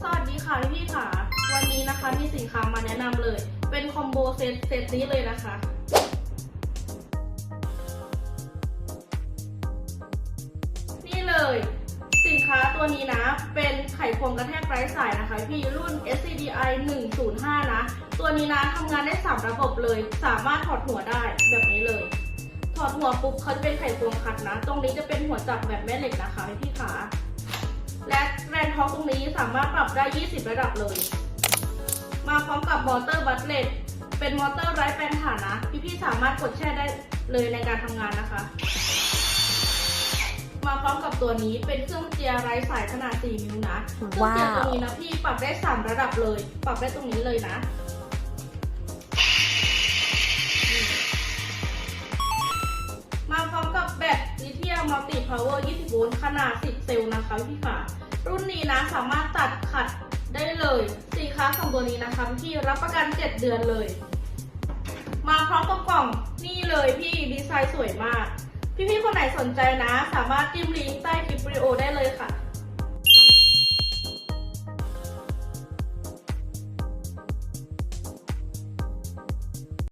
สวัสดีค่ะพี่ๆค่ะ วันนี้นะคะมีสินค้ามาแนะนำเลย เป็นคอมโบเซตเซตนี้เลยนะคะนี่เลย สินค้าตัวนี้นะ เป็นไขควงกระแทกไร้สายนะคะ พี่รุ่น SCDI 105 นะ ตัวนี้นะทำงานได้ 3 ระบบเลย สามารถถอดหัวได้แบบนี้เลยถอดหัวปุ๊บเขาจะเป็นไขควงขัดนะ ตรงนี้จะเป็นหัวจับแบบแม่เหล็กนะคะพี่ๆค่ะและแรง ท็อร์กตรงนี้สามารถปรับได้ 20 ระดับเลย มาพร้อมกับมอเตอร์บัตเลตเป็นมอเตอร์ไร้แปลงถ่านนะ พี่ๆสามารถกดแช่ได้เลยในการทำงานนะคะ มาพร้อมกับตัวนี้เป็นเครื่องเจียร์ไร้สายขนาด 4 นิ้วนะเครื่องเจียร์ตัวนี้นะพี่ปรับได้ 3 ระดับเลย ปรับได้ตรงนี้เลยนะมาพร้อมกับแบตลิเธียมมัลติพาวเวอร์ 20 โวลต์ ขนาด 10 เซลล์นะคะพี่ค่ะ รุ่นนี้นะสามารถตัดขัดได้เลยสินค้าสองตัวนี้นะคะพี่รับประกัน 7 เดือนเลย มาพร้อมกับกล่องนี่เลยพี่ดีไซน์สวยมาก พี่ๆคนไหนสนใจนะ สามารถจิ้มลิงก์ใต้คลิปวิดีโอได้เลยค่ะ